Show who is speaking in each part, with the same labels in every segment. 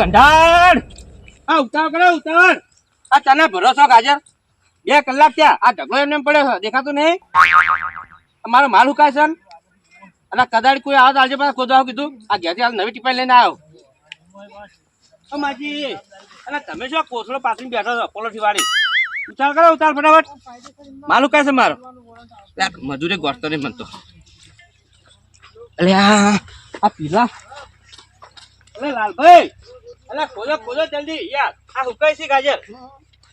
Speaker 1: ગંધાડ. આ ઉતાવળ કરે ઉતાવળ. આ તને ભરોસો ગાજર. બે કલાક ત્યાં આ ઢગલો એમને પડ્યો છે. દેખાતું નહીં? મારો માલ ઉકાય છે અને કદાચ કોઈ આવ આજે પાસે ખોદવા કીધું. આ ઘેરથી હાલ નવી ટીપાઈ લઈને આવ્યો માજી અને તમે શું કોથળો પાથરીને બેઠો છો પોલોઠી વાળી. ઉતાર કરો ઉતાર ફટાફટ. માલ ઉકાય છે મારો. મજૂરી ગોઠતો નહીં મનતો. અલ્યા આ આ પીલા. અરે લાલભાઈ અલે ખોલો ખોલો જલ્દી. યાર આ હુકાય છે ગાજર.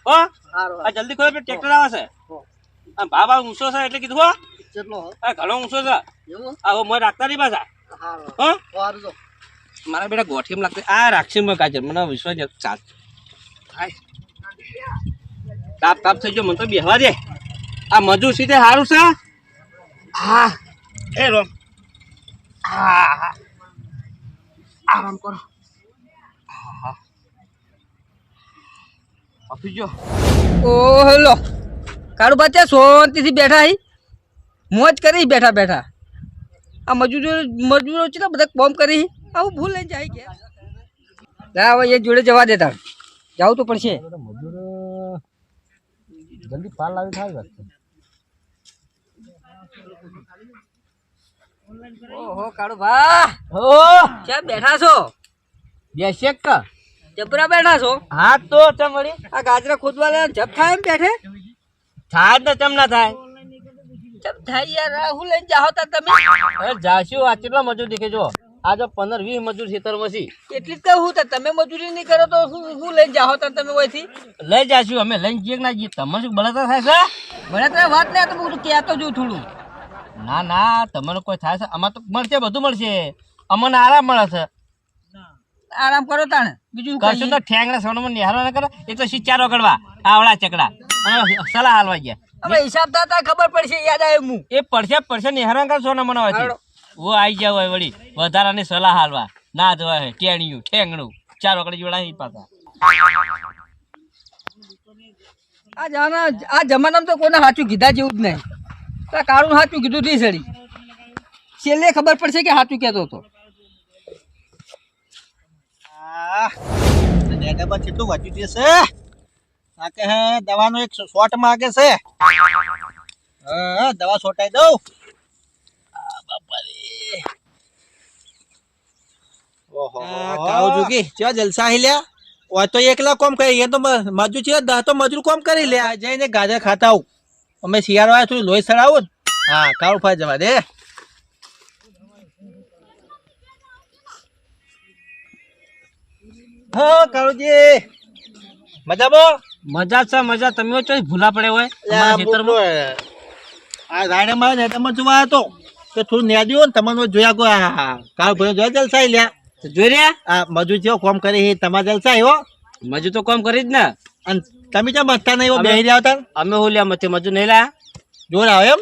Speaker 1: હો? આ જલ્દી ખોલો પેલું ટ્રેક્ટર આવે છે. આ બાબા ઊંચો છે એટલે કીધું હો. આ ઘણો ઊંચો છે. આ હો મોય રાખતા નહીં પાછા. હો? મારા બેટા ગોઠીમ લાગતું. આ રાખશે મેં ગાજર. મને વિશ્વાસ ચાલ. હાય. તાપ તાપ થઈ ગયો. મને તો બેહવા દે. આ મજૂર સીધે સારું છે? હા. એ રોમ. હા. આરામ કરો. ઓફિસ જો.
Speaker 2: ઓ હેલો. કાળુ બાચા શાંતિથી બેઠા હી? મોજ કરી બેઠા બેઠા. આ મજૂરો મજૂરો છે ને બધા કોમ કરી આવું ભૂલ લઈને જાય કે? ના હવે એ જોડે જવા દેતા જાવ તો પડશે.
Speaker 3: જલ્દી પાર લાવી થાય વાત
Speaker 2: ઓહો કાળુ ભા.
Speaker 1: હો
Speaker 2: ક્યાં બેઠા છો?
Speaker 1: બેસેક કા?
Speaker 2: જબરા બેઠા છો?
Speaker 1: હા તો ચમ વળી
Speaker 2: આ ગાજરા ખોદવા લે થાય એમ બેઠે?
Speaker 1: થાય ને ચમ ના થાય.
Speaker 2: જબ થાય યાર હું લઈને જાઓ તા તમે?
Speaker 1: અરે જાશું આ કેટલા મજૂર દેખે જો આ જો પંદર વીસ મજૂર ખેતર મસી
Speaker 2: એટલી જ કહું તા તમે મજૂરી નહીં કરો તો હું હું લઈને જાઓ તા તમે ઓયથી.
Speaker 1: લઈ જાશું અમે લઈને જઈએ ના જઈએ? તમને શું બળતરા થાય છે?
Speaker 2: તો વાત નહીં તો બધું કહેતો જોઉં થોડું.
Speaker 1: ના ના તમને કોઈ થાય છે? અમાર તો મળશે બધું મળશે. અમને આરામ મળે છે.
Speaker 2: આરામ કરો તાણે. બીજું
Speaker 1: કરશું
Speaker 2: કશું
Speaker 1: તો ઠેંગણા સોનામાં નિહારો ના કરે એ તો સિચારો કરવા આવડા ચકડા. અને સલાહ હાલવા ગયા.
Speaker 2: હવે હિસાબ થતા ખબર પડશે યાદ આવે હું.
Speaker 1: એ પડશે પડશે નિહારો કરે સોના મને હોય
Speaker 2: હાલો.
Speaker 1: ઓ આઈ ગયા હોય વળી વધારાની સલાહ હાલવા. ના જોવાય ટેણિયું ઠેંગણું ચાર વખત જોડા નહીં પાતા
Speaker 2: આ જાના આ જમાનામાં તો કોને સાચું કીધા જેવું જ નહીં. કાળું સાચું કીધું નહીં સડી છેલ્લે ખબર પડશે કે સાચું કહેતો હતો.
Speaker 3: ડેટામાં કેટલું છે છે? આ કે દવાનો એક શોટ માગે છે. હા દવા છોટાઈ દઉં. આ બાપા રે. આ કાળુ જોગી. ચા જલસા હી લ્યા? ઓય તો એકલા કોમ કરી તો મજૂર છે મજૂર કોમ કરી લે. જઈને ગાજર ખાતા આવું. અમે શિયાળો આવ્યો થોડું લોહી સડાવું હા કાળું ફાઈ જવા દે. હા કાળુજી. મજામાં
Speaker 1: મજા છે મજા. તમે તો ભૂલા પડે હોય.
Speaker 3: આ મારે જોવા હતો કે થોડું નેડ્યું ને તમને જોયા કો કાળ ભાઈ જોયા જલસા લ્યા.
Speaker 1: જોઈ રહ્યા?
Speaker 3: આ મજૂર જેવો કોમ કરી તમારે જલસા આવ્યો
Speaker 1: મજૂર તો કોમ કરી જ ને.
Speaker 3: અને તમે ચા મસ્તા નહીં
Speaker 1: બે
Speaker 3: બેહી રહ્યા હતા
Speaker 1: અમે હું લ્યા મતે મજૂર નહીં લાયા.
Speaker 3: જોર આવે એમ?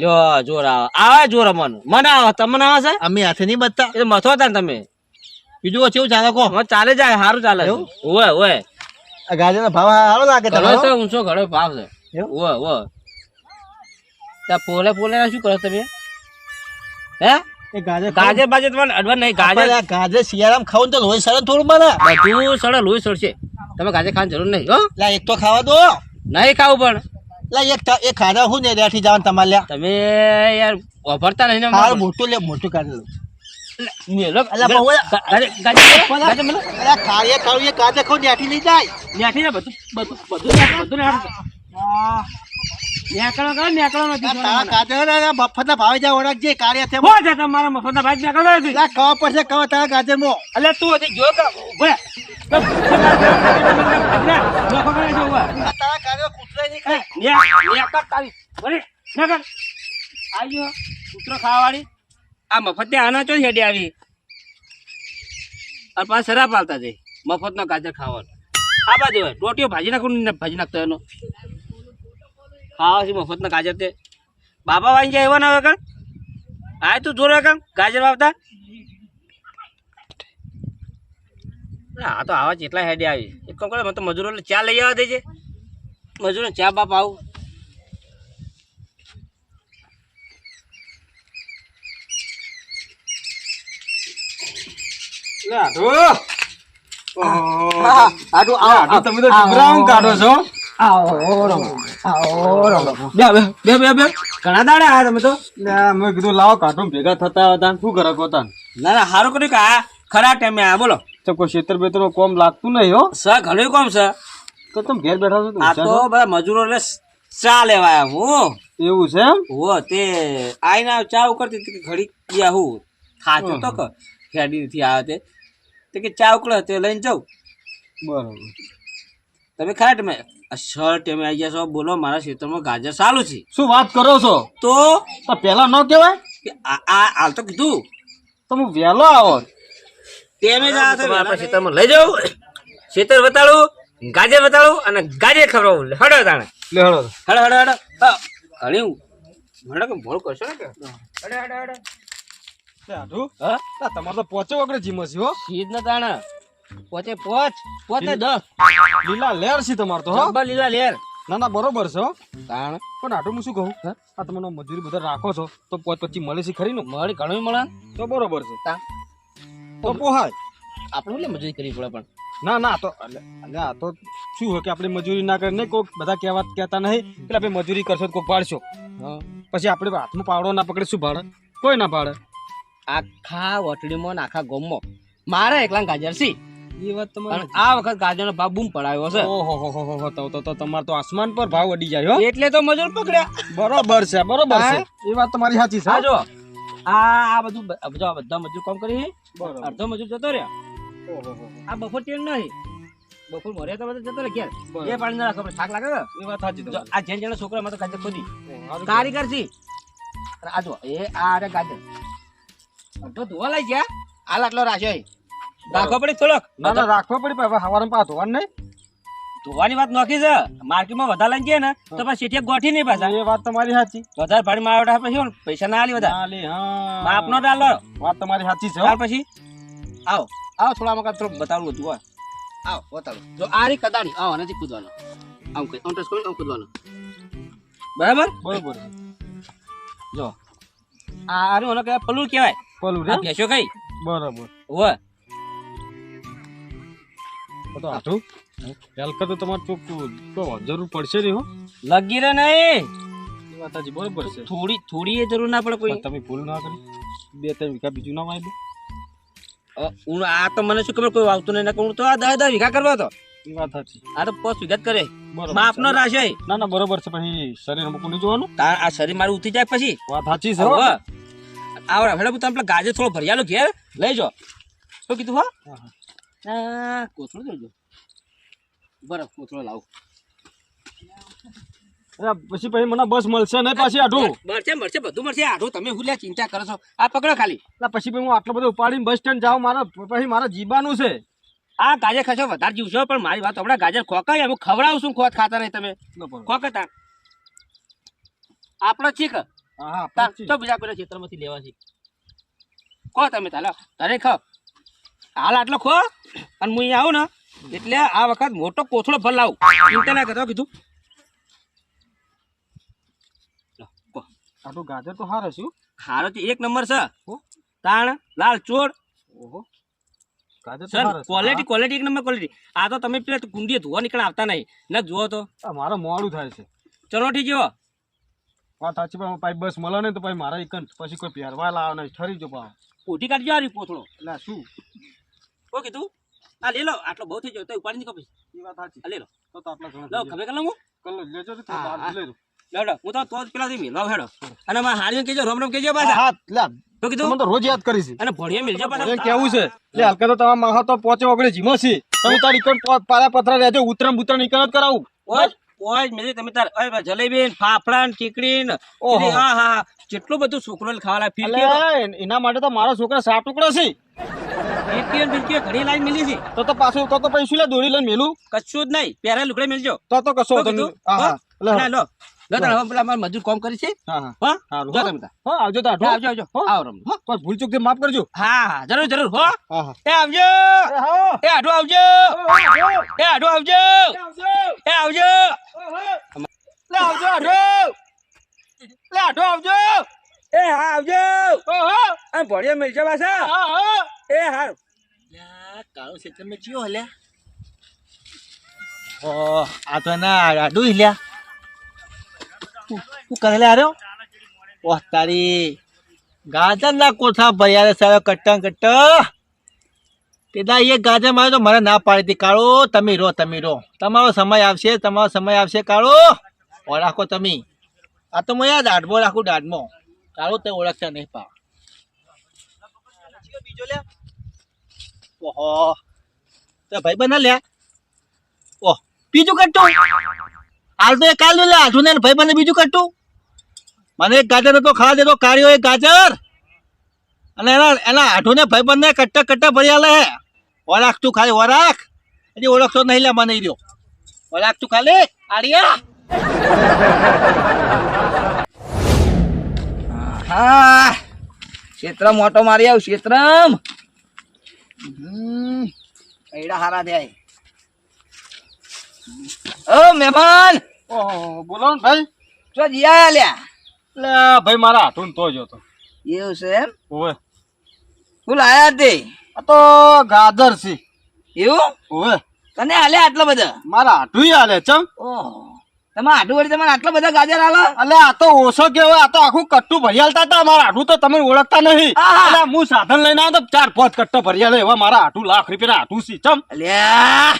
Speaker 1: લ્યો જોર આવે. આવે જોર અમને. મને આવે તમને આવે છે?
Speaker 3: અમે હાથે નહીં બચતા.
Speaker 1: એ મથો હતા ને તમે.
Speaker 3: બીજું કેવું ચાલે કો
Speaker 1: હવે ચાલે જાય સારું ચાલે? ઓવે ઓવે
Speaker 3: આ ગાજર ભાવ સારો લાગે
Speaker 1: તમે છે ઊંચો ઘણો ભાવ છે? ઓવે ઓવે ત્યાં પોલે પોલે શું કરો તમે? હે?
Speaker 3: ગાજર
Speaker 1: ગાજર બાજર તમારે અડવા નહીં ગાજર.
Speaker 3: ગાજર શિયાળામાં ખાવું તો લોહી સડે થોડું મને.
Speaker 1: બધું સડે લોહી સડશે. તમે ગાજર ખાવાની જરૂર નહીં હો.
Speaker 3: લા એક તો ખાવા દો.
Speaker 1: નહીં ખાવું પણ.
Speaker 3: લા એક એક ખાધા હું ને રેઠી જવાનું તમારે લ્યા.
Speaker 1: તમે યાર વાપરતા નહીં
Speaker 3: મોટું લે મોટું કાઢી લો
Speaker 1: મેલો.
Speaker 3: અલા, બહુ જ-
Speaker 1: મેલો.
Speaker 3: કાળીએ નેઠી લઈ જાય
Speaker 1: ને બધું બધું બધું બધું ન્યા- ન્યાકળો કરો, નથી
Speaker 3: મફતના ભાવે જાય ઓળખજે કાળીએ છે
Speaker 1: હો છે તમારા મફતના ભાઈ ન્યાકળો નથી.
Speaker 3: લા પડશે ખાવા તારા
Speaker 1: ગાજરમાં તું હજી જો કે. કરે
Speaker 3: તારા ગાજર કૂતરાય નહીં ખાય
Speaker 1: કૂતરો ખાવાવાળી. આ મફત આના ચો હેડી આવી. અને પાછા શરાબ પાલતા જઈ મફત નો ગાજર ખાવાનો. આ બાજુ રોટીઓ ભાજી નાખું ભાજી નાખતો એનો. ખાવા છે મફત ના ગાજર તે. બાબા વાંઈ જાય એવા ના હોય કણ? આ તું જોર કણ? ગાજર વાવતા? હા તો આવા જેટલા હેડી આવી. એક કામ કરે? મને તો મજૂરો ચા લઈ આવવા દેજે. મજૂરો ચા બાપ આવું
Speaker 4: લે આઢો
Speaker 5: હા, આટલું આવો,
Speaker 4: આઢો તમે તો ડુંગરા આમ કાઢો છો
Speaker 5: આવો, રમો, આવો, રમો.
Speaker 1: બે બે બે બે બે ઘણા દાડા આયા તમે તો?
Speaker 4: મેં કીધું લાવો કાઢો. ભેગા થતા હતા શું કરે પોતા
Speaker 1: ના ના સારું કર્યું કે આ ખરા ટાઈમે આ બોલો.
Speaker 4: તો કોઈ ક્ષેત્ર બેતર કોમ લાગતું નહીં હો.
Speaker 1: સ ઘણું કોમ છે.
Speaker 4: તો તમે ઘેર બેઠા છો તો
Speaker 1: આ તો બધા મજૂરો એટલે ચા લેવા આવ્યા હું
Speaker 4: એવું છે એમ?
Speaker 1: હો તે આઈને ચા ઉકળતી હતી ઘડી ગયા હું. થાચો તો નથી આવે તે. તો કે ચા ઉકળો તે લઈને જાઉં.
Speaker 4: બરોબર.
Speaker 1: તમે ખરા તમે સર તમે આવી ગયા છો બોલો મારા ક્ષેત્રમાં ગાજર સારું છે.
Speaker 4: શું વાત કરો છો?
Speaker 1: તો?
Speaker 4: તો પેલા ન કહેવાય?
Speaker 1: કે આ આ હાલ તો કીધું.
Speaker 4: તમે વહેલો આવો.
Speaker 1: તેમે જ આ તો આપણા ક્ષેત્રમાં લઈ જાઉં ક્ષેત્ર બતાડું ગાજર બતાડું અને ગાજર ખવડાવું. હડો તાણે.
Speaker 4: લે હળો.
Speaker 1: હડો હડો હડો હળી. હું મને કે મોડું કરશો ને કે? હડો હડો હડો હા?
Speaker 4: તમારે તો પોચે વગર જીમસ હો.
Speaker 1: સીજ ના તાણા. પોચે પોચ પોચે દસ.
Speaker 4: લીલા લેર છે તમારે તો હા.
Speaker 1: લીલા લેર.
Speaker 4: ના ના બરોબર છે
Speaker 1: તાણ.
Speaker 4: પણ આટલું હું શું કહું? આ તમને મજૂરી બધા રાખો છો તો પોચ પછી મળે છે ખરી ને?
Speaker 1: મળી ઘણું મળે.
Speaker 4: તો બરોબર છે.
Speaker 1: તા
Speaker 4: તો પોહાય.
Speaker 1: આપણે એટલે મજૂરી કરવી પડે પણ.
Speaker 4: ના ના તો એટલે આ તો શું હોય કે આપણે મજૂરી ના કરીને કોઈક બધા કહેવા કહેતા નહીં એટલે આપણે મજૂરી કરશો તો કોઈક પાડશો. પછી આપણે હાથમાં પાવડો ના પકડે શું ભાડે? કોઈ ના પાડે
Speaker 1: આખા વટડીમાં આખા ગોમમાં. મારે એકલા ગાજર સી
Speaker 4: એ વાત
Speaker 1: તમારે આ વખત ગાજરનો ભાવ બૂમ પડાયો છે
Speaker 4: ઓહો તો તો તો તમારે તો આસમાન પર ભાવ વડી જાય હો.
Speaker 1: એટલે તો મજૂર પકડ્યા.
Speaker 4: બરોબર છે બરોબર છે. એ વાત તમારી સાચી છે.
Speaker 1: જો આ આ બધું જો બધા મજૂર કામ કરી અડધો મજૂર જતો રહ્યા. આ બફોર ટ્રેન નહીં બપોર મરે તો બધા જતો રહે ઘેર. પાણી ના રાખો થાક લાગે
Speaker 4: એ વાત સાચી
Speaker 1: આ જેન જેના છોકરા માં તો ગાજર ખોદી કારીગર છે. આ જો એ આ રે ગાજર. અડધો ધોવા લઈ ગયા. હાલ આટલો રાખ્યો રાખવો પડે થોડોક.
Speaker 4: ના ના રાખવો પડી હવે હવારમાં પાછો વાર નહીં.
Speaker 1: ધોવાની વાત નોખી છે. માર્કેટમાં વધારે લઈ ગયા ને તો પછી શેઠિયા ગોઠી નહીં પાછા.
Speaker 4: એ વાત તમારી સાચી.
Speaker 1: વધારે ભાડી મારવા પછી પૈસા ના આલી બધા. માપ નો ડાલો
Speaker 4: વાત તમારી સાચી છે
Speaker 1: પછી. આવો. આવો થોડા મકા થોડું બતાવું હતું હોય આવો બતાવો. જો આ રી કદાણી આવો નથી કૂદવાનો. આમ કઈ ટચ કરી આમ કૂદવાનો. બરાબર?
Speaker 4: બરોબર.
Speaker 1: જો. આ આનું ઓલો કે પલું કહેવાય.
Speaker 4: પેલું રે
Speaker 1: ભેંસો કઈ
Speaker 4: બરાબર.
Speaker 1: ઓ
Speaker 4: તો આઠું હેલકર તો તમારે તો જરૂર પડશે રે હો.
Speaker 1: લગી રે નહીં.
Speaker 4: માતાજી બરોબર છે.
Speaker 1: થોડી થોડી એ જરૂર ના પડે કોઈ.
Speaker 4: તમે ભૂલ ના કરી. બે ત્રણ વીઘા બીજું ના વાય
Speaker 1: હું આ તો મને શું ખબર કોઈ વાવતું નહીં હું તો આ દસ દસ વીઘા કરવા હતો
Speaker 4: એ વાત સાચી
Speaker 1: આ તો પોસ વીઘા કરે. માપ નો રાશે
Speaker 4: ના ના બરોબર છે પછી શરીર મૂકું નહીં જોવાનું.
Speaker 1: આ શરીર મારું ઉતરી જાય પછી.
Speaker 4: વાત સાચી છે હો.
Speaker 1: હવે આવડે હેડો ગાજે ગાજર થોડો ભરિયાલો ઘેર. લઈ જો. શું કીધું હો?
Speaker 4: હા, હા.
Speaker 1: કોથળો જોજો બરફ કોથળો લાવ.
Speaker 4: અરે પછી પછી મને બસ મળશે ને પાછી આઠું
Speaker 1: મળશે મળશે બધું મળશે. આઠું તમે હું ચિંતા કરો છો. આ પકડો ખાલી.
Speaker 4: પછી હું આટલો બધો ઉપાડીને બસ સ્ટેન્ડ જાઉં મારે પછી મારે જીવાનું છે.
Speaker 1: આ ગાજર ખાશો વધારે જીવશો પણ મારી વાત હમણાં ગાજર ખોકાય હું ખવડાવું છું ખોત ખાતા નહીં તમે. ખોકતા. આપણો ચીક
Speaker 4: હા.
Speaker 1: તો બીજા કોઈ ખેતરમાંથી લેવા છે ખો તમે તાલે તારે ખાઓ હાલ આટલો ખો અને હું આવું ને એટલે આ વખત મોટો કોથળો ભર લાવું. ચિંતા ના કરતો કીધું. લો,
Speaker 4: ગાજર તો હારે છું
Speaker 1: હારો તો એક નંબર છે. તાણ લાલ ચોર
Speaker 4: ઓહો.
Speaker 1: સર. ક્વોલિટી ક્વોલિટી એક નંબર ક્વોલિટી આ તો તમે પેલા કુંડીએ ધોવા નીકળ આવતા નહીં. ના જુઓ તો.
Speaker 4: હા, મોડું થાય છે.
Speaker 1: ચલોઠી જેવો
Speaker 4: વાત સાચી પણ પછી બસ મળે ને તો પછી મારા એક પછી કોઈ પહેરવા લાવે નહીં ઠરી જો પા
Speaker 1: પોટી કાઢજો આ પોથળો.
Speaker 4: એટલે શું?
Speaker 1: ઓ કીધું? આ લે લો આટલો બહુ થઈ ગયો તો ઉપાડી નીકળો પછી.
Speaker 4: એ વાત સાચી.
Speaker 1: લે લો.
Speaker 4: તો તો આટલા
Speaker 1: લો ખબર કર હું
Speaker 4: કલ લેજો
Speaker 1: હા.
Speaker 4: બહાર લઈ લો.
Speaker 1: લેવડો હું તો તો પેલા થી મિલાવ હેડો. અને મારા હાડીને કહેજો રોમ રોમ કહેજો પાછા.
Speaker 4: હા લે
Speaker 1: તો
Speaker 4: તમે
Speaker 1: કીધું
Speaker 4: તો રોજ યાદ કરીશ
Speaker 1: અને ભણિયા મિલજો પાછા.
Speaker 4: કેવું છે? લે હલકા તો તમારા માહા તો પોચે ઓગળે જીમો છે. તમે તારી કણ પારા પથરા રહેજો ઉતરણ ઉતરમ નીકળત કરાવું.
Speaker 1: ઓય. ઓય મેલી તમે તાર જલેબી ફાફડા ને
Speaker 4: ઓહો.
Speaker 1: હા હા હા. જેટલું બધું છોકરો ખાવા લાગે
Speaker 4: એના માટે તો મારા છોકરા સાત ટુકડો છે.
Speaker 1: ને લાઈન મિલી છે.
Speaker 4: તો તો પાછું તો તો લે દોરી લઈને મેલું?
Speaker 1: કશું જ નહીં પહેરા લુગડે મેલજો.
Speaker 4: તો તો કશો લે,
Speaker 1: હવે પેલા મારા મજૂર કામ કરી છે.
Speaker 4: હા હા.
Speaker 1: હા? જો તમે
Speaker 4: હા આવજો તો
Speaker 1: આવજો આવજો. આવો રમ
Speaker 4: કોઈ ભૂલ ચૂક માફ કરજો.
Speaker 1: હા હા જરૂર જરૂર હો. એ આવજો.
Speaker 4: એ હા.
Speaker 1: એ આડો આવજો. એ આડો આવજો. એ આવજો.
Speaker 4: લે આવજો લે
Speaker 1: એ હા આવજો.
Speaker 4: ઓહો
Speaker 1: આ ભણિયા પાછા.
Speaker 4: હા હા.
Speaker 1: એ હારું.
Speaker 3: કાળો ક્ષેત્ર મેં ચિયો હલ્યા? ઓ આ તો ના આડું હિલ્યા. ઓહ તારી ગાજર ના કોથા ભર્યા રે સારો કટ્ટા ગાજર મારે તો મને ના પાડી હતી. કાળો, તમે રો તમે રો તમારો સમય આવશે, તમારો સમય આવશે, કાળો. ઓ, રાખો તમે. આ તો મેં દાઢમો રાખું, દાઢમો. કાળો તે ઓળખતા નહીં, પા. બીજો લે ઓહો. તે ભાઈ બના લે ઓહ, બીજું કટ્ટું. હાલ તો એ કાલ લે આઠું ને ભાઈ મને બીજું કટું. મને એક ગાજર હતો, ખાવા દેતો કાઢ્યો એક ગાજર. અને એના એના આઠું ને ભાઈ બંને કટ્ટા કટ્ટા ભર્યા લે ઓરાખ તું ખાલી ઓરાખ હજી ઓળખતો નહીં લે, મને રહ્યો. ઓરાખ તું ખાલી આડિયા
Speaker 5: હા ક્ષેત્રમ ઓટો મારી આવ, ક્ષેત્રમ. પૈડા હારા થયા ઓ મહેમાન!
Speaker 4: ઓહો બોલો ને ભાઈ.
Speaker 5: ચો જીયા લ્યા
Speaker 4: લે ભાઈ મારા હાથું તો જો તો.
Speaker 5: એવું છે એમ?
Speaker 4: ઓવે.
Speaker 5: હું લાયા તે
Speaker 4: આ તો ગાજર છે.
Speaker 5: એવું?
Speaker 4: ઓવે.
Speaker 5: તને હાલ્યા આટલા બધા?
Speaker 4: મારા હાથું હાલે ચમ.
Speaker 5: ઓહો તમે આટલું વળી તમારે આટલા બધા ગાજર આલો?
Speaker 4: અલે આ તો ઓછો કેવો આ તો આખું કટ્ટું ભરિયાલતા હતા. મારા હાટું તો તમે ઓળખતા નહીં. અલે હું સાધન લઈને આવ્યો તો ચાર પાંચ કટ્ટો ભરિયાલે એવા મારા હાથું લાખ રૂપિયા હાટું છે ચમ.
Speaker 5: અલ્યા.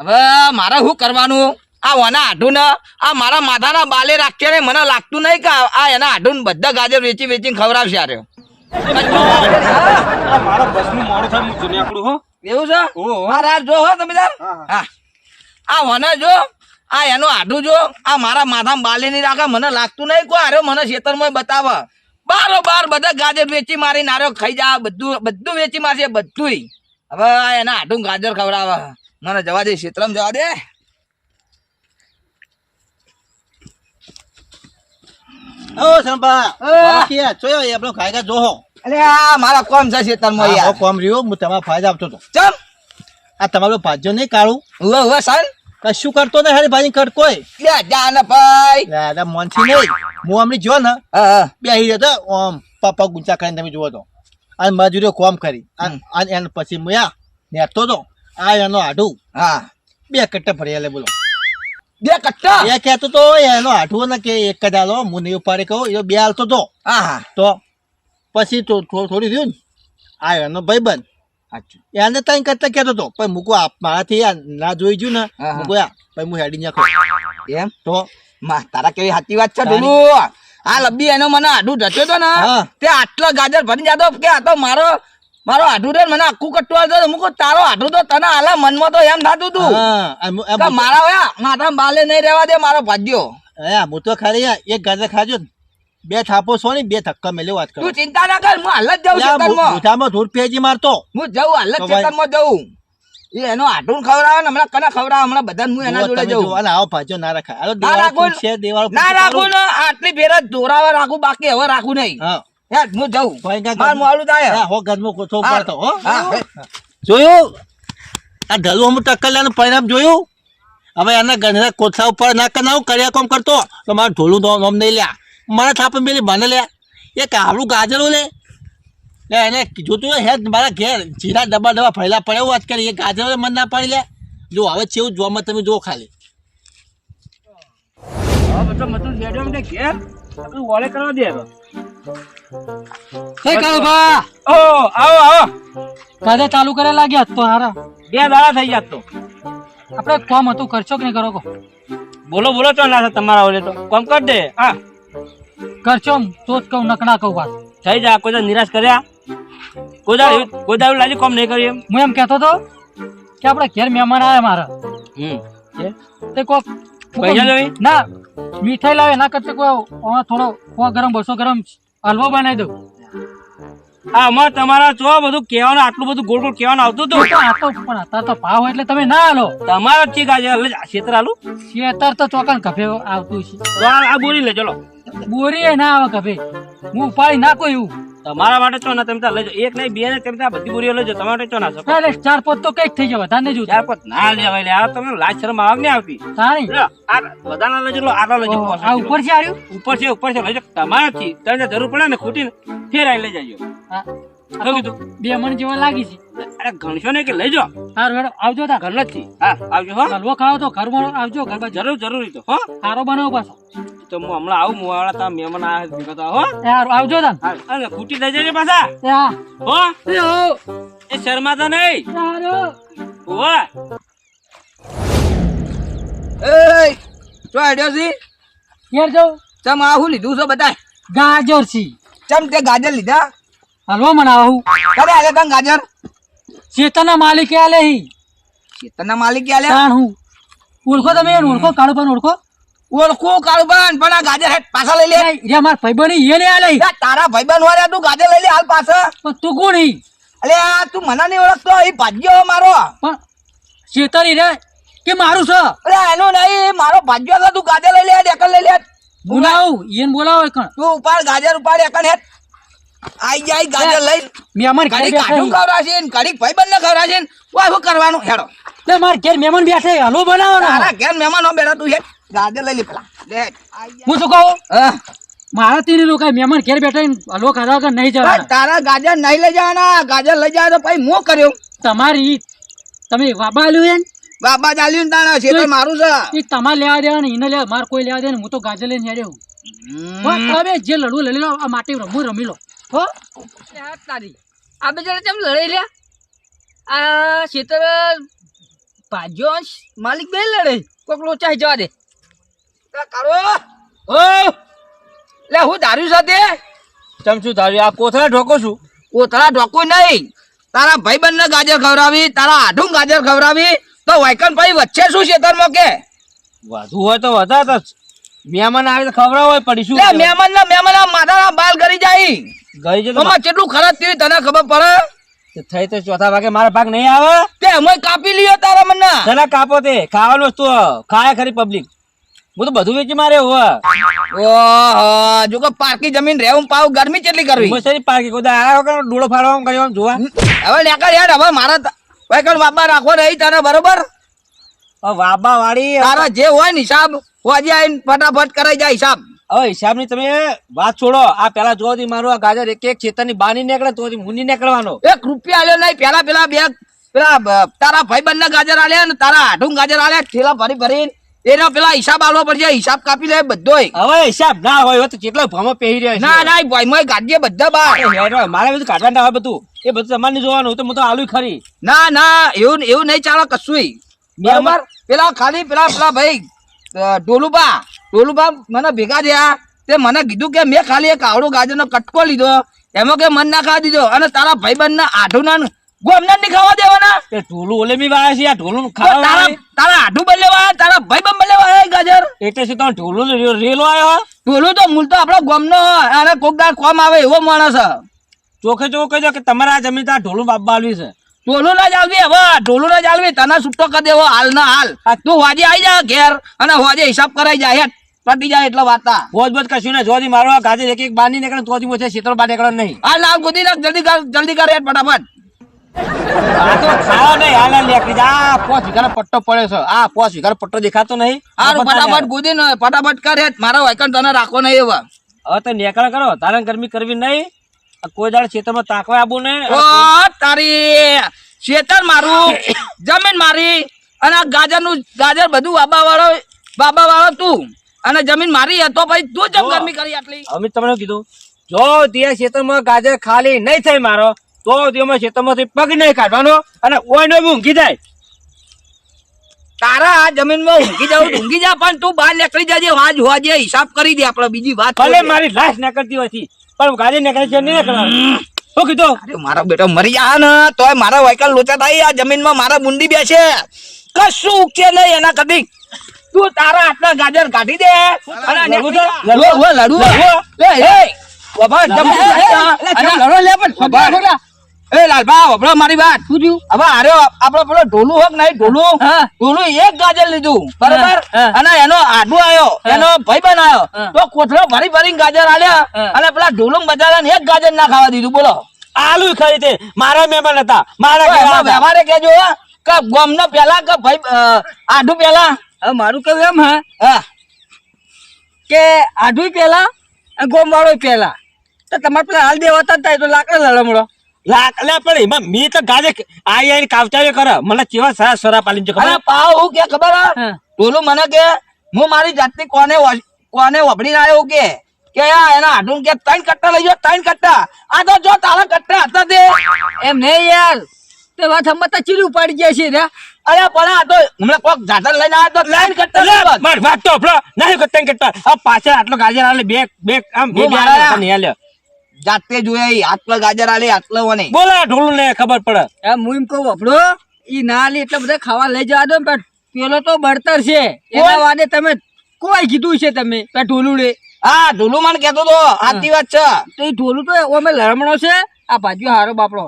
Speaker 5: હવે મારે શું કરવાનું? આ ઓના આઢું આ મારા માથાના બાલે રાખશે ને મને લાગતું નહીં કે આ એના આઢું બધા ગાજર વેચી વેચીને ખવડાવશે
Speaker 4: આ મારા બસ મોડું થાય હું જુનિયાકડું હો.
Speaker 5: એવું છે?
Speaker 4: ઓહો.
Speaker 5: જો હો તમે હા આ મને જો આ એનું આઢું જો આ મારા માથામાં બાલે નહીં રાખે મને લાગતું નહીં કોઈ આરે મને ખેતરમાં બતાવે. બારો બાર બધા ગાજર વેચી મારી નાર્યો ખાઈ જા બધું બધું વેચી મારશે બધુંય. હવે આ એના આઢું ગાજર ખવડાવે. મને જવા દે ક્ષેત્રમાં જવા દે.
Speaker 3: ઓ સંપા વાક્યા જોયો એ આપણો ખાયગા જોહો.
Speaker 5: અલે આ મારા કોમ છે યાર.
Speaker 3: કોમ રહ્યો હું તમારા ફાયદા આપતો તો
Speaker 5: ચમ.
Speaker 3: આ તમારો ભાજ્યો નહીં કાળું
Speaker 5: સન
Speaker 3: કશું કરતો નહીં હારી ભાઈ કર કોઈ.
Speaker 5: લે જા ને ભાઈ.
Speaker 3: દાદા મોનથી નહીં. હું જો ને
Speaker 5: બે હી.
Speaker 3: બેહી તો ઓમ પપ્પા ગુંચા કરીને તમે જુઓ તો. અને મજૂરીઓ કોમ કરી. અને પછી મુયા નેટતો તો. આ એનો આઢું
Speaker 5: હા.
Speaker 3: બે કટ્ટા ભર્યા લે બોલો.
Speaker 5: બે કટ્ટા?
Speaker 3: એ કહેતો તો એનો આઢું ને કે એક જ આલો. હું નહીં ઉપાડે કહું એ બે હાલતો તો.
Speaker 5: હા હા.
Speaker 3: તો પછી થોડી રહ્યું ને. આ એનો ભાઈબંધ. એને તઈ કરતા કહેતો તો પણ મૂકો આપ મારાથી ના જોઈ ગયું ને. મૂકો પછી હું હેડી નાખો.
Speaker 5: એમ?
Speaker 3: તો
Speaker 5: માં તારા કેવી સાચી વાત છે
Speaker 3: તારી.
Speaker 5: આ લબ્બી એનો મને આડું ઢચ્યો તો ને. તે આટલો ગાજર ભરી જાતો કે આ તો મારો મારો આઢું રે મને આખું કટવા આવતો મુકો તારો આઢું તો તને આલા મનમાં તો એમ થતું તું. મારા વયા માથા બાલે નહીં રહેવા દે મારો ભાગ્યો.
Speaker 3: હે હું તો ખરી એક ગાજર ખાજો બે થાપો છો ને બે ધક્કા મેલ્યો વાત કરો.
Speaker 5: તું ચિંતા ના કર હું હાલ જ જાઉં ચેતનમાં
Speaker 3: મોઢામાં ધૂળ પેજી મારતો
Speaker 5: હું જાઉં હાલ જ
Speaker 3: ભાઈ-
Speaker 5: જાઉં. એ એનો આટું ખવડાવે ને હમણાં કને ખવડાવે? હમણાં બધા હું એના જોડે જાઉં.
Speaker 3: અને આવો ભાજો ના રખાય.
Speaker 5: ના રાખું ના રાખું આટલી ફેર જ જોરાવે રાખું બાકી હવે રાખું નહીં.
Speaker 3: હા.
Speaker 5: યાર હું જાઉં. માર મોડું થાય
Speaker 3: હો ઘરનું કોથો
Speaker 5: હા.
Speaker 3: હો. જોયું? આ ઢલુ અમુક ટક્કર લેવાનું પરિણામ જોયું? હવે એના ગંધના કોથળા ઉપર ના કરાવું કર્યા કોમ કરતો. તો મારે ઢોલું નોમ નહીં લ્યા. મારા થાપે પેલી મને લે એ કાળું ગાજરો લે. લે એને જોતું હે હેડ મારા ઘેર જીરા ડબ્બા ડબ્બા ફરેલા પડે એવું વાત કરી. એ ગાજરો મન ના પાડી લે જો હવે એવું જોવામાં તમે જો ખાલી.
Speaker 1: હા બધો મતું રેડિયો ઘેર વોલે કરવા દે હવે.
Speaker 6: હે કાળુભા!
Speaker 1: ઓ આવો આવો.
Speaker 6: ગાધા ચાલુ કરે લાગ્યા તો હારા.
Speaker 1: બે દાડા થઈ જાત તો.
Speaker 6: આપણે કોમ હતું કરશો કે નહીં કરો કો
Speaker 1: બોલો બોલો ચો ના તમારા ઓલે તો. કોમ કર દે. હા.
Speaker 6: કરશો તો જ કહું નકડા કહું વાત.
Speaker 1: થઈ જા કોઈ નિરાશ કર્યા. કોઈ દાડો લાજી કોમ નહીં કર્યું એમ.
Speaker 6: હું એમ કહેતો તો કે આપણે ઘેર મહેમાન આવ્યા મારા.
Speaker 1: હમ.
Speaker 6: તે કોક
Speaker 1: પૈસા લેવી?
Speaker 6: ના મીઠાઈ લાવે એના કરતા કોઈ થોડો ગરમ બસો ગરમ હલવો બનાવી દઉં.
Speaker 1: આ અમાર તમારા ચો બધું કહેવાનું આટલું બધું ગોળ ગોળ કહેવાનું આવતું હતું.
Speaker 6: તો આ તો પણ અત્યારે તો ભાવ એટલે તમે ના હાલો.
Speaker 1: તમારા ચીક આજે એટલે જ ક્ષેત્ર હાલું?
Speaker 6: ક્ષેત્ર તો ચોકન કફે આવતું છે.
Speaker 1: તો આ આ બોરી લે ચલો.
Speaker 6: બોરી એ ના આવે કફે હું ઉપાડી નાખો એવું.
Speaker 1: તમારા માટે ચો ના તમે લઈ જાઓ. એક નહીં બે ને તમે બધી બોરીઓ લઈ જાઓ. તમારા માટે ચો ના શકો
Speaker 6: એટલે ચાર પોત તો કંઈક થઈ જાય વધારે
Speaker 1: જો
Speaker 6: ચાર
Speaker 1: પોત ના લેવાય લે. આ તમને લાજ શરમ આવે ને આવતી.
Speaker 6: તાણી.
Speaker 1: આ બધાના લઈ જાઓ આટલા લઈ જાઓ.
Speaker 6: આ ઉપર છે આર્યું?
Speaker 1: ઉપર છે ઉપર છે લઈ જાઓ. તમારા થી તમને જરૂર પડે ને ખૂટી ને ફેર આઈ લઈ જજો.
Speaker 6: હા.
Speaker 1: શું કીધું.
Speaker 6: બે મણ જેવા લાગી છે.
Speaker 1: અરે ગણશો ને કે લઈ જાઓ
Speaker 6: સારું હેડો આવજો તા.
Speaker 1: ઘર નથી. હા આવજો હો.
Speaker 6: હલવો ખાવો તો ઘરમાં આવજો ઘર બાજુ
Speaker 1: જરૂર જરૂરી તો હો.
Speaker 6: સારો બનાવો પાછો.
Speaker 1: તો હું હમણાં આવું હું વાળા મહેમાન આ ભેગા હો.
Speaker 6: એ આવજો તા.
Speaker 1: અને ખૂટી લઈ જજે પાછા.
Speaker 6: હા.
Speaker 1: હો.
Speaker 6: એ
Speaker 1: શર્માતા નહીં.
Speaker 6: એ હારું.
Speaker 1: હો.
Speaker 5: એ ચો આડ્યો છે?
Speaker 6: ઘેર જાઉં
Speaker 5: ચમ આ હું લીધું છો બતાય
Speaker 6: ગાજર છે.
Speaker 5: ચમ તે ગાજર લીધા?
Speaker 6: હલવો મનાવું.
Speaker 5: કરે આલે તને ગાજર?
Speaker 6: ચેતના માલિકે આલે હી.
Speaker 5: ચેતના માલિક આલે?
Speaker 6: તાણ હું. ઓળખો તમે ઓળખો? કાળો પણ ઓળખો?
Speaker 5: ઓળખું કાળુબાન પણ આ ગાજર હેઠ પાછા લઈ લે.
Speaker 6: રે માર ભાઈબંધ એને આલે હી.
Speaker 5: તારા ભાઈબંધ વાળા તું ગાજર લઈ લે હાલ પાછા.
Speaker 6: પણ તું કોણ હી?
Speaker 5: અલે આ તું મને નહીં ઓળખતો એ ભાગ્યો મારો.
Speaker 6: પણ ચેતન રે કે મારું છે?
Speaker 5: અરે એનો નહીં મારો ભાગ્યો છે તું ગાજર લઈ લે ડેકલ લઈ લે.
Speaker 6: બોલાવું એન બોલાવો કણ
Speaker 5: તું ઉપાડ ગાજર ઉપાડ એકણ હેઠ. આઈ જાય ગાજર લઈ
Speaker 6: મહેમાન ઘેર
Speaker 5: ઘડી કાઢું
Speaker 6: હી.
Speaker 5: ખવડાવશે ને ઘડી ભાઈબંધ ને ખવડાવશે ને. ઓય શું કરવાનું હેડો.
Speaker 6: લે માર ઘેર મહેમાન બેઠે હલો બનાવો ને
Speaker 5: તારા ઘેર મહેમાનો બેઠા તું હેઠ ગાજર લઈ લે પેલા. લે
Speaker 6: હું શું કહું? મારા તીની લોકો મહેમાન ઘેર બેઠા હલો ખાધા વગર નહીં જવાના.
Speaker 5: તારા ગાજર નહીં લઈ જવાના. ગાજર લઈ જાય તો ભાઈ મો કર્યો?
Speaker 6: તમારી તમે વાબા લ્યો ને,
Speaker 5: બાબા ચાલ્યું તાણા. છે તો મારું છે.
Speaker 6: એ તમારે લેવા દેવા ને એને લેવા મારે કોઈ લેવા દે ને હું તો ગાજર લઈને હેડ્યો. તમે જે લડવું લઈ લો આ માટી રમવું રમી લો. હો?
Speaker 5: તારી. આ બે જણા કેમ લડાઈ લ્યા? આ શેતર ભાજ્યો માલિક બે લડે. કોક લોચા જવા દે. કરો. ઓ લે હું ધાર્યું સાથે
Speaker 1: ચમચું ધાર્યું? આ કોથળા ઢોકો છું.
Speaker 5: કોથળા ઢોકું નહીં. તારા ભાઈબંધ ને ગાજર ખવડાવી તારા આઢું ગાજર ખવડાવી તો વાયકન ભાઈ વચ્ચે શું શેતરમાં કે?
Speaker 1: વધુ હોય તો વધારે તો મહેમાન આવે તો ખવડાવ હોય પડીશું
Speaker 5: લે મહેમાન ના મહેમાન આ માથાના બાલ કરી જાય.
Speaker 1: ગઈ જાય તો
Speaker 5: કેટલું ખરાબ થયું તને ખબર પડે?
Speaker 1: થઈ તો ચોથા ભાગે મારા ભાગ નહીં આવે?
Speaker 5: તે અમે કાપી લ્યો તારા મને
Speaker 1: તને કાપો તે ખાવાનું વસ્તુ ખાય ખરી પબ્લિક હું તો બધું વેચી મારે હવે.
Speaker 5: ઓહો જો કે પાકી જમીન રહેવું પાવ ગરમી કેટલી કરવી?
Speaker 1: મસરી પાકી કોઈ આ વખત ડોળો ફાડવા કર્યો જોવા?
Speaker 5: હવે લેકર યાર હવે મારા ભાઈ કણ બાબા રાખો નહીં તને બરોબર?
Speaker 1: વાબા વાળી
Speaker 5: તારા જે હોય ને હિસાબ હોજે આવીને ફટાફટ કરાઈ જાય હિસાબ
Speaker 1: હવે હિસાબની તમે વાત છોડો. આ પેલા જો મારું આ ગાજર એક એક ખેતરની બાની નીકળે તો હું નીકળવાનો.
Speaker 5: એક રૂપિયા આલ્યો નહીં. પેલા પેલા બે પેલા તારા ભાઈ બંને ગાજર આલ્યા ને તારા આઠું ગાજર આલ્યા. ઠેલા ભરી ભરીને એનો પેલા હિસાબ આલવો પડશે. હિસાબ કાપી લે બધો
Speaker 1: હવે હિસાબ ના હોય તો કેટલો ભમો પહેરી રહ્યો
Speaker 5: ના ના ભાઈ ગાડીએ બધા બાર.
Speaker 1: મારે બધું કાઢવા ના હોય બધું. એ બધું તમારે જોવાનું તો હું તો આલુ ખરી.
Speaker 5: ના ના એવું એવું નહીં ચાલે બરાબર પેલા ખાલી પેલા પેલા ભાઈ ડોલુબા ડોલુબા મને ભેગા થયા. તે મને કીધું કે મેં ખાલી એક આવડો ગાજરનો કટકો લીધો. એમાં કે મન ના ખાવા દીધો. અને તારા ભાઈબંધ ના આઢું ના ગોમના નહીં ખાવા દેવાના.
Speaker 1: એ ઢોલું ઓલે બી વાયા છે આ ઢોલું
Speaker 5: તારા તારા આઢું બદલેવા તારા ભાઈબંધ બદલેવા ગાજર.
Speaker 1: એટલે શું તમે ઢોલું રેલો આવ્યો
Speaker 5: ઢોલું તો મૂળ તો આપણો ગોમનો અને કોક કોમ આવે એવો માણસ
Speaker 1: ચોખે ચોખ કે તમારા જમીન ઢોલું બાપ આલવી છે.
Speaker 5: ઢોલું ના જાળવી હવે ઢોલું ના જાળવી તને છૂટો કરી દેવો હાલ ના હાલ. તું હોજે આવી જા ઘેર અને હોજે હિસાબ કરાઈ જાય પટી જાય એટલે વાતા.
Speaker 1: બોજ બોજ કશું ને જોજી મારો ગાજે એક એક બાર નીકળે તો મોછે શીતળ બાર નીકળે નહીં.
Speaker 5: હાલ નામ ગોદી નાખ જલ્દી કર જલ્દી કર હેઠ ફટાફટ.
Speaker 1: આ તો ખાવા નહીં હાલ નીકળી આ પોચ વીઘાનો પટ્ટો પડ્યો છે. આ પોચ વીઘાનો પટ્ટો દેખાતો નહીં.
Speaker 5: આ ફટાફટ ગોદી ફટાફટ કર હેઠ. મારો વાયકન તને રાખો નહીં એવા.
Speaker 1: હવે તો નીકળે કરો તારે ગરમી કરવી નહીં. આ કોઈ દાડ ક્ષેત્રમાં તાકવા આવું ને?
Speaker 5: તારી શેતર મારું જમીન મારી અને આ ગાજરનું ગાજર બધું બાબા વાળો બાબા વાળો તું. અને જમીન મારી તો ભાઈ તું જમ ગરમી કરી આટલી?
Speaker 1: અમે તમને કીધું જો તે ક્ષેત્રમાં ગાજર ખાલી નહીં થાય મારો તો તેમાં ક્ષેત્રમાંથી પગ નહીં કાઢવાનો અને ઓયનો બી ઊંઘી જાય.
Speaker 5: તારા આ જમીનમાં ઊંઘી જાવ ઊંઘી જા પણ તું બહાર નીકળી જાજે વાજ હોજે હિસાબ કરી દે આપણે બીજી વાત
Speaker 1: ભલે મારી લાશ નીકળતી હોય છે, પણ ગાડી નીકળે છે નહીં નીકળે શું કીધું
Speaker 5: અરે મારો બેટો મરી જા ને તોય મારા વાયકલ લોચા થાય આ જમીનમાં મારા બુંડી બેસે કશું ઉગશે નહીં એના કદી તું તારા આટલા ગાજર કાઢી દે અને આ લે બાબા, જમ
Speaker 6: લડો લે પણ
Speaker 5: બાબા. એ લાલબા વભળો મારી વાત.
Speaker 6: શું થયું?
Speaker 5: હવે આર્યો આપડો પેલો ઢોલું હોક નહીં ઢોલું
Speaker 6: હા.
Speaker 5: ઢોલું એક ગાજર લીધું બરાબર? અને એનો આડુ આવ્યો
Speaker 6: એનો
Speaker 5: એનો બન આવ્યો. તો કોથળો ભરી ભરી ગાજર આલ્યા અને પેલા ઢોલું બજારા એક ગાજર ના ખાવા દીધું બોલો.
Speaker 1: આલુ ખરી તે મારા મહેમાન હતા. મારા.
Speaker 5: વ્યવહારે કેજો કે ગોમનો પેલા કે ભાઈ આડુ પેલા
Speaker 6: મારું કેવું એમ હા. કે આડુ પેલા ગોમ વાળો પેલા તો તમારે પેલા હાલ દેવા હતા ને તો લાકડા લડમડો.
Speaker 1: લાખ પણ એમાં મી તો ગાજે આઈ આઈ કાવચાવે કરે. મને કેવા સારા સોરા પાલી
Speaker 5: અરે
Speaker 1: ખબર?
Speaker 5: પાવ હું કે ખબર. ટોલું મને કે હું મારી જાતની કોને કોને કે? કે એના હાડું કે ત્રણ કટ્ટા લઈ જાઓ ત્રણ કટ્ટા. આ તો જો તારા કટ્ટા હતા તે. એમ નહીં યાર તે વાત હમત ચીલી ઉપાડી ગયા છે રે. અરે પણ આ તો હમણાં કોક જાતર લઈને આવ્યો તો ત્રણ કટ્ટા
Speaker 1: માર વાત તો આપણો નહીં કરતા કરતા આ પાછળ આટલો ગાજર આલે બે બે આમ બે આલે.
Speaker 5: જાતે જોયા આટલો ગાજર આલે આટલો વને
Speaker 1: બોલા ઢોલું ને ખબર પડે.
Speaker 5: એમ હું એમ કહું આપડો ઈ ના લે એટલે બધા ખાવા લઈ જવા દો પણ પેલો તો બળતર છે. એના વાદે તમે કોઈ કીધું છે તમે? પેલા ઢોલું લે. હા ઢોલું મને કેતો તો આતી વાત છે. તો એ ઢોલું તો અમે લરમણો છે. આ બાજુ હારો બાપડો.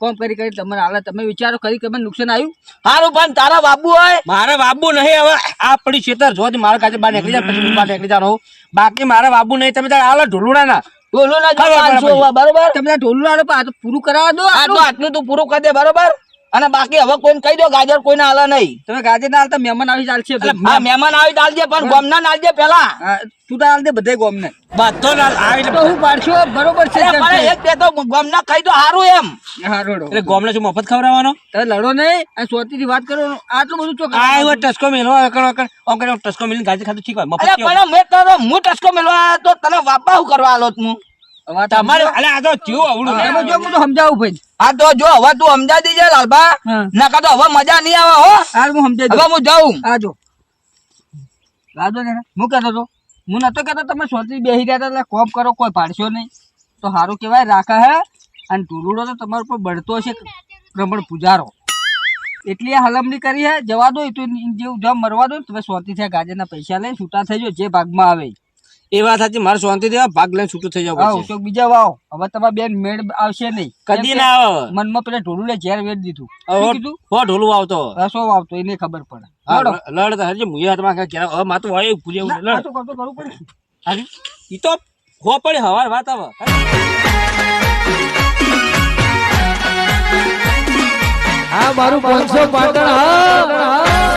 Speaker 5: કોમ કરી કરી તમને હાલે તમે વિચારો કરી તમે નુકસાન આવ્યું? હારું પણ તારા બાબુ હોય.
Speaker 1: મારે બાબુ નહીં હવે આ પડી છેતર જો મારા કાજે બહાર નીકળી જાય પછી બહાર નીકળી જાનો બાકી મારા બાબુ નહીં તમે તારે આલો ઢોલુડા ના
Speaker 5: ઢોલું ના
Speaker 1: ખબર
Speaker 5: પાંચસો બરોબર. તમે ઢોલું પૂરું કરાવવા દો આટલું. તું પૂરું કરી દે બરોબર? અને બાકી હવે કોઈને કહી દો ગાજર કોઈને હાલે નહીં. તમે ગાજર ના હાલતા મહેમાન આવી ચાલશે. હા મહેમાન આવી ચાલજે પણ ગોમના નાલજે પેલા તું તાર દે બધે ગોમને.
Speaker 1: બધો ના આવી
Speaker 5: તો હું પાડશો? બરોબર છે એક બે તો ગોમના ખાઈ તો હારું એમ. હારું
Speaker 1: એટલે ગોમને શું મફત ખવડાવવાનો?
Speaker 5: લડો નહીં સોતી થી વાત કરો. આટલું બધું ચોક
Speaker 1: આ એવો ટસકો મેલો અકડ અકડ ઓમ ટસકો મેલીને ગાજર ખાધું ઠીક હોય મફત
Speaker 5: અરે પણ મેં તારો હું ટસકો મેળવા તો તને વાપા હું કરવા આલો હું.
Speaker 1: તમારે અલે આ તો ચેવું અવળું.
Speaker 5: જો હું તો સમજાવું ભાઈ આ તો જો હવે તું સમજાવી દીજે લાલબા નકા તો હવે મજા નહીં આવે હો. હાલ હું સમજાવી હવે હું જાઉં. હા જો. રાજો ને હું કહેતો તો હું નતો કહેતો, તમે સોતી બેસી રહ્યા હતા, એટલે કોમ કરો, કોઈ પાડશો નહીં. તો સારું કહેવાય, રાખા હે. અને ઢોલુડો તો તમારા ઉપર બળતો હશે રમણ પૂજારો. એટલી આ હલમણી કરી હે, જવા દો તો જેવું જમ મરવા દો તમે સોતી થયા, ગાજરના પૈસા લઈને છૂટા થઈ જાઓ, જે ભાગમાં આવે
Speaker 1: એ વાત સાચી મારે શાંતિ દેવા ભાગ લઈને છૂટું થઈ જાવ
Speaker 5: તો બીજા વાવ. હવે તમારા બેન મેળ આવશે નહીં.
Speaker 1: કદી ના આવે.
Speaker 5: મનમાં પેલા ઢોલુને ઝેર વેર દીધું. કીધું?
Speaker 1: હો ઢોલું આવતો.
Speaker 5: રસો વાવતો એને ખબર પડે.
Speaker 1: હા,
Speaker 5: લડો.
Speaker 1: તો હરજે હાથમાં કાંઈ ઘેરા હવે માતું હોય એવું લડ.
Speaker 5: તો કરતો કરવું પડે.
Speaker 1: હારી ઈ તો હો પડે હવાર વાત આવે.
Speaker 3: હા મારું પાંચસો પાટણ હા.